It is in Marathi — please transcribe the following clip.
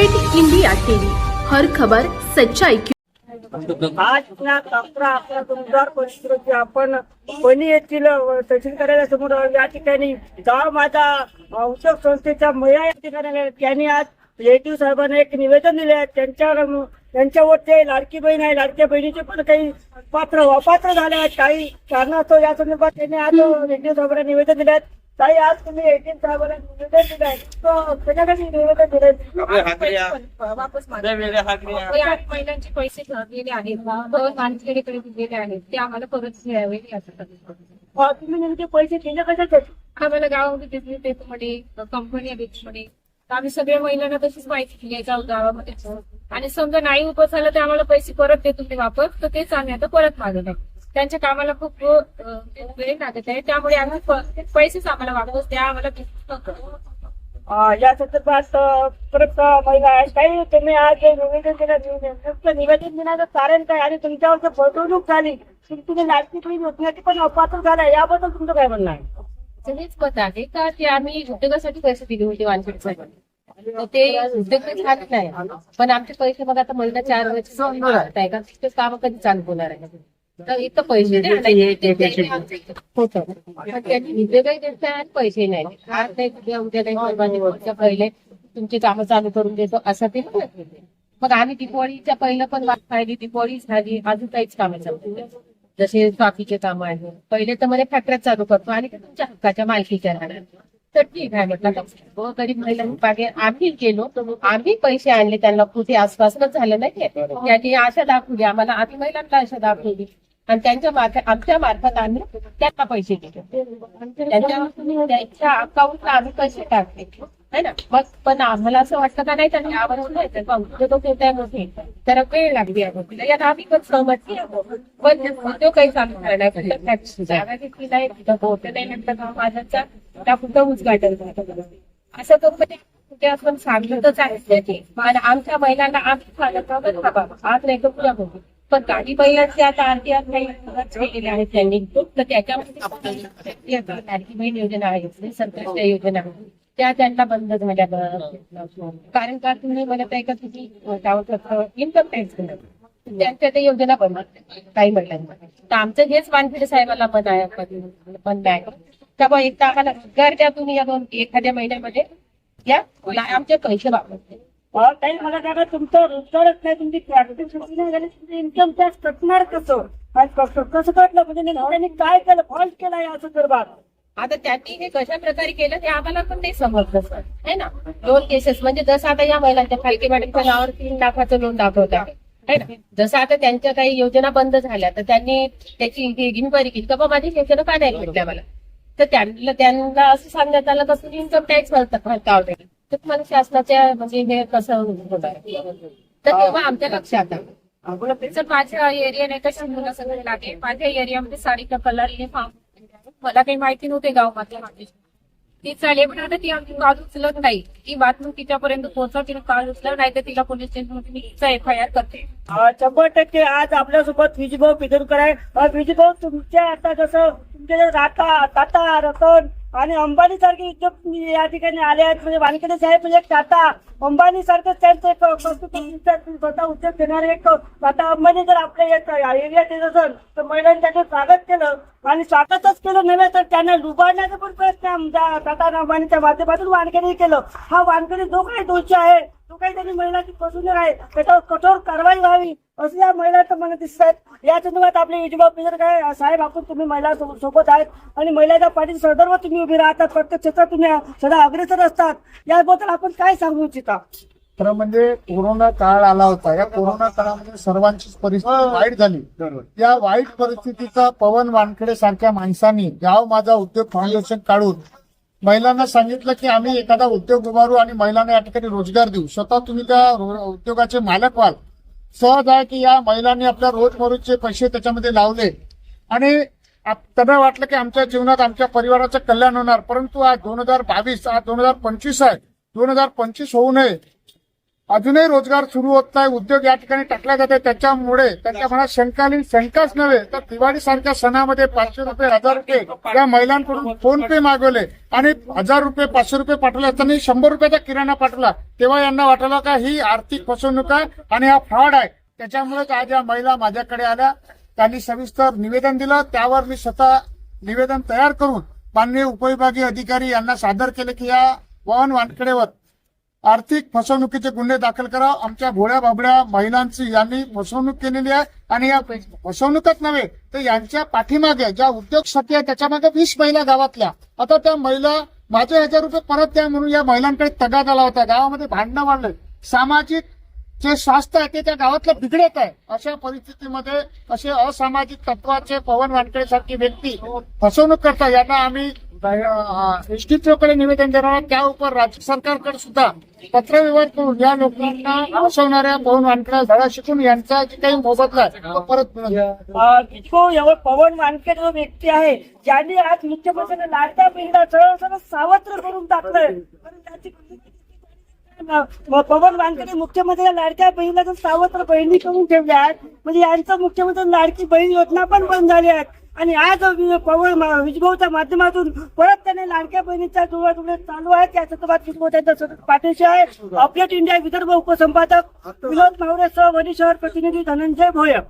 Great India TV. हर खबर सच्चाई की आज ना अकरा अकरा दोन हजार पंचवीस रोजी आपण वणी येथील तहसील कार्यालया समोर या ठिकाणी गाव माझा औषध उद्योग संस्थेच्या महिला या ठिकाणी त्यांनी आज रिलेटिव्ह साहेबांना एक निवेदन दिले आहे. त्यांच्यावर त्यांच्यावर ते लाडकी बहीण आहे. लाडक्या बहिणीचे पण काही पात्र अपात्र झाले आहेत. काही कारणास्तव या संदर्भात त्यांनी आज रिलेटिव्ह साहेबांना निवेदन दिले आहेत. ताई आज तुम्ही एटीन साहेबांना निवेदन दिलं आहे तर त्याच्यासाठी निवेदन दिले वापस मागा. आठ महिलांचे पैसे गेले आहेत. दोन माणसेकडे दिलेले आहेत. ते आम्हाला परत अ, तुम्ही नेमके पैसे दिले कशाचे? आम्हाला गावामध्ये बिझनेस डेपोमध्ये कंपनी डेपोमध्ये आम्ही सगळ्या महिलांना तशीच माहिती दिली गाव गावामध्ये. आणि समजा नाही उभं झालं तर आम्हाला पैसे परत देतो तुम्ही वापस. तर तेच आम्ही आता परत मागत आहे त्यांच्या कामाला खूप अं, वेळ लागत आहे. त्यामुळे आम्ही पैसेच आम्हाला वापस द्या आम्हाला या संदर्भात परत महिला काही तुम्ही आज निवेदन दिलं निवेदन देण्याचं कारण काय? आणि तुमच्यावर फसवणूक झाली तुम्ही लाडकी बहीण योजनेची पण अपात्र झाला याबद्दल तुमचं काय म्हणणं आहे? हेच मत आहे का ते आम्ही उद्योगासाठी पैसे दिले होते वानखेडसाठी ते उद्योग झाले नाही. पण आमचे पैसे मग आता महिला चार वर्ष आहे. का? तिथे काम कधी चालू होणार आहे? तर इथं पैसे इथं उद्योगही देत नाही आणि पैसे नाही देत. आज नाही उद्या पहिले. तुमची कामं चालू करून देतो असं ते मग आम्ही दिवाळीच्या पहिलं पण वाट पाहिली दिवाळी झाली अजून काहीच कामं चालू नाही. जसे बाकीचे काम आहे पहिले तर मध्ये फॅक्टऱ्या चालू करतो आणि तुमच्या हक्काच्या मालकीच्या राहणार. तर ठीक आहे म्हटलं तर हो, गरीब महिलांनी मागे आम्ही गेलो. आम्ही पैसे आणले त्यांना. कुठे आसपासच झालं नाही त्यांनी आशा दाखवली. आम्हाला आम्ही महिलांना आशा दाखवली. आणि त्यांच्या मार्फत आमच्या मार्फत आम्ही त्यांना पैसे दिले. त्यांच्या त्यांच्या अकाउंटला आम्ही पैसे टाकले. है ना? मग पण आम्हाला असं वाटतं का नाही त्यांनी आवाज नाही तर उद्योग मोठे तर वेळ लागली अगोदर गोष्टीला. यात आम्ही पण सहमत नाही. पण उद्योग काही चालू करण्यासाठी टॅक्स जागा घेतली नाही तिथं बोट नाही लागतं माझ्याचा त्या कुठं उद्घाटन झालं. असं तो म्हणजे कुठे आपण सांगितलंच आहे त्याचे. आणि आमच्या महिलांना आम्ही सांगत आज नाही तर उद्या बघू. पण काही महिलांचे आता आरती काही आहेत त्यांनी. तर त्याच्यामध्ये आता बहीण योजना आहे संतुष्ट योजना त्या त्यांना बंद झाल्या. कारण का तुम्ही म्हणत आहे का तुम्ही इन्कम टॅक्स त्यांच्या त्या योजना बंद काही महिलांना. तर आमचं हेच वानखेडे साहेबाला पण आहे पण- बंद आहे एक तर आम्हाला रोजगार द्या तुम्ही या दोन एखाद्या महिन्यामध्ये. या आमचे पैसे वापरते. ताई मला दादा तुमचं रोजगारच नाही तुमची नाही झाली तुमचं इन्कम टॅक्स कटणार कसं? कसं कसं कटलं? म्हणजे नेमकं काय केलं? फॉल्ट केला या संदर्भात? आता त्यांनी हे कशा प्रकारे केलं ते आम्हाला पण नाही समजलं सर. है ना? दोन केसेस म्हणजे जसं आता या महिलांच्या फालके मॅडमच्या नावावर तीन लाखाचं लोन दाखवत आहे. जसं आता त्यांच्या काही योजना बंद झाल्या तर त्यांनी त्याची इन्क्वायरी केली का माझी योजना का नाही भेटल्या मला? तर त्यांना त्यांना असं सांगण्यात आलं कसं इन्कम टॅक्स भरता ऑलरेडी तुम्हाला शासनाच्या म्हणजे हे कसं तर तेव्हा आमच्या लक्षात आलं. जर माझ्या एरिया नाही तर शंभर सगळे लागेल माझ्या एरियामध्ये साडीचा कलर हे फार्म मला काही माहिती नव्हते गावामधल्या मागे ती चालेल पण आता ती आमची काल उचलत नाही. ती बातमी तिच्यापर्यंत पोहोचव तिने काल उचलत नाही तर तिला पोलीस स्टेशनमध्ये मी तिचा एफ आय आर करते शंभर टक्के आज आपल्यासोबत विजयभाऊ पिदुरकर आहे. अ, विजयभाऊ तुमच्या आता जसं तुमचे जे टाटा टाटा रतन आणि अंबानी सारखे उद्योग या ठिकाणी आले आहेत. म्हणजे वानखेडे साहेब म्हणजे एक टाटा अंबानी सारखं त्यांचं एक स्वतः उद्योग देणारे एक टाटा अंबानी जर आपल्या एरियात येत असेल तर महिलांनी त्यांचं स्वागत केलं आणि स्वागतच केलं नव्हे तर त्यांना लुबाडण्याचा पण प्रयत्न आमच्या टाटा अंबानीच्या माध्यमातून वानखेडे केलं. हा वानखेडे जो काही दोषी आहे तो काही त्यांनी महिलांची फसवणूक आहे त्याच्यावर कठोर कारवाई व्हावी. असं या महिलांचं मला दिसत आहेत. या संदर्भात आपले युजबा पिजर काय साहेब आपण तुम्ही महिला सोबत आहेत. आणि महिलाच्या पाठीत सदर्भ तुम्ही उभी राहतात. प्रत्येक क्षेत्रात तुम्ही सदा अग्रेसर असतात. याबद्दल आपण काय सांगू इच्छिता? खरं म्हणजे कोरोना काळ आला होता. या कोरोना काळामध्ये सर्वांचीच परिस्थिती वाईट झाली. या वाईट परिस्थितीचा पवन वानखेडे सारख्या माणसांनी गाव माझा उद्योग फाउंडेशन काढून महिलांना सांगितलं की आम्ही एखादा उद्योग उभारू आणि महिलांना या ठिकाणी रोजगार देऊ. स्वतः तुम्ही त्या उद्योगाचे मालक व्हाल. सहज आहे की या महिलांनी आपल्या रोजमरोजचे पैसे त्याच्यामध्ये लावले. आणि आप- त्यांना वाटलं की आमच्या जीवनात आमच्या परिवाराचं कल्याण होणार. परंतु आज दोन हजार बावीस आज दोन हजार पंचवीस आहे. दोन हजार पंचवीस होऊ नये. अजूनही रोजगार सुरू होत नाही उद्योग या ठिकाणी टाकला जाते. त्याच्यामुळे त्यांच्या मनात शंकालीन शंकाच नव्हे तर दिवाळी सारख्या सणामध्ये पाचशे रुपये हजार रुपये या महिलांकडून फोन पे मागवले आणि हजार रुपये पाचशे रुपये पाठवले. त्यांनी शंभर रुपयाचा किराणा पाठवला. तेव्हा यांना वाटलं का ही आर्थिक फसवणूक आहे आणि हा फ्रॉड आहे. त्याच्यामुळेच आज या महिला माझ्याकडे आल्या. त्यांनी सविस्तर निवेदन दिलं. त्यावर मी स्वतः निवेदन तयार करून माननीय उपविभागीय अधिकारी यांना सादर केले की या पवन वानखेडेवर आर्थिक फसवणुकीचे गुन्हे दाखल करा आमच्या भोळ्या बाबड्या महिलांची यांनी फसवणूक केलेली आहे. आणि या फसवणूकच नव्हे तर यांच्या पाठीमागे ज्या उद्योगसाठी आहे त्याच्यामागे वीस महिला गावातल्या. आता त्या महिला माझे हजार रुपये परत द्या म्हणून या महिलांकडे तगाद आला होता गावामध्ये भांडणं वाढले सामाजिक जे स्वास्थ्य आहे ते त्या गावातलं बिघडत आहे. अशा परिस्थितीमध्ये असे असामाजिक तत्वाचे पवन वानकडे सारखी व्यक्ती फसवणूक करतात यांना आम्ही कडे निवेदन देणार आहोत त्या उपर राज्य सरकारकडे सुद्धा पत्रव्यवहार करून या लोकांना फसवणाऱ्या पवन वानकडे धडा शिकून यांचा जे काही मोबदला आहे तो परत मिळवून एवढं पवन मानके जो व्यक्ती आहे ज्यांनी आज मुख्यमंत्र्यांना लाडत्या पिंडा सरळ सरळ सावत्र करून टाकलंय पवन वानकडे मुख्यमंत्री लाडक्या बहिणीला सावत्र बहिणी करून ठेवल्या आहेत म्हणजे यांचं मुख्यमंत्री लाडकी बहीण योजना पण बंद झाली आहेत. आणि आज वि- पवन मा- विजभाऊच्या माध्यमातून परत त्याने लाडक्या बहिणीच्या जुळवाजुळवे चालू आहेत त्या संदर्भात विजभाऊ पाठीशी आहे. अपडेट इंडिया विदर्भ उपसंपादक विनोद मावरे सह वणी शहर प्रतिनिधी धनंजय भोयर.